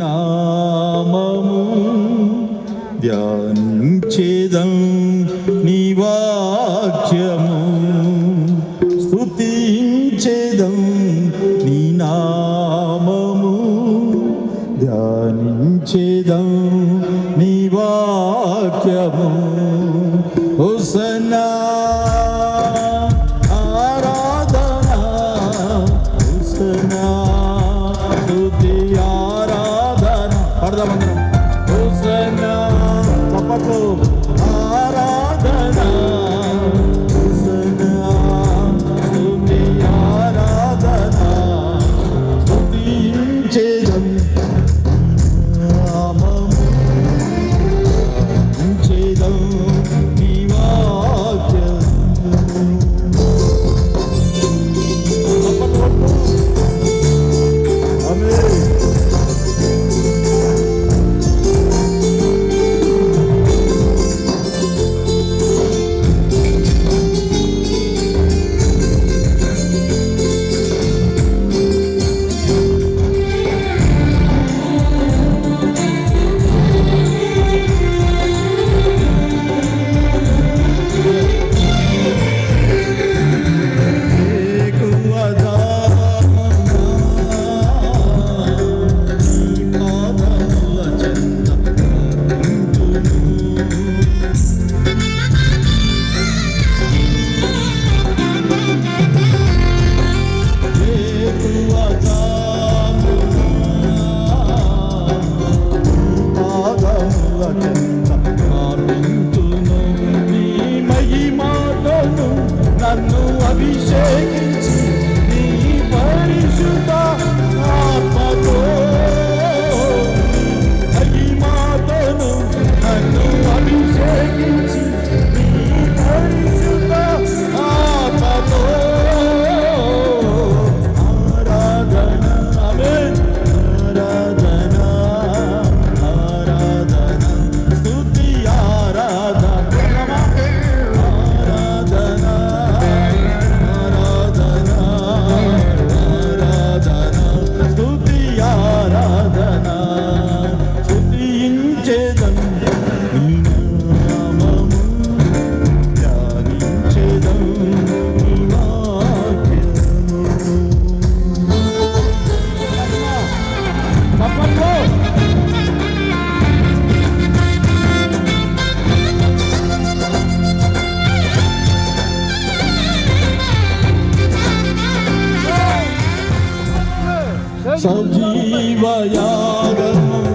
నామము ధ్యానించేదం నివాక్యము స్థుతించేదం నీ నామము ధ్యానించేదం. la bandera. ஜீவயாகமும்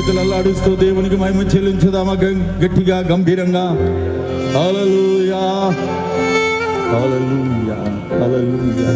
చేతులు అల్లాడిస్తూ దేవునికి మహిమ చెల్లించుదామా గట్టిగా గంభీరంగా. అలలుయా అలలుయా అలలుయా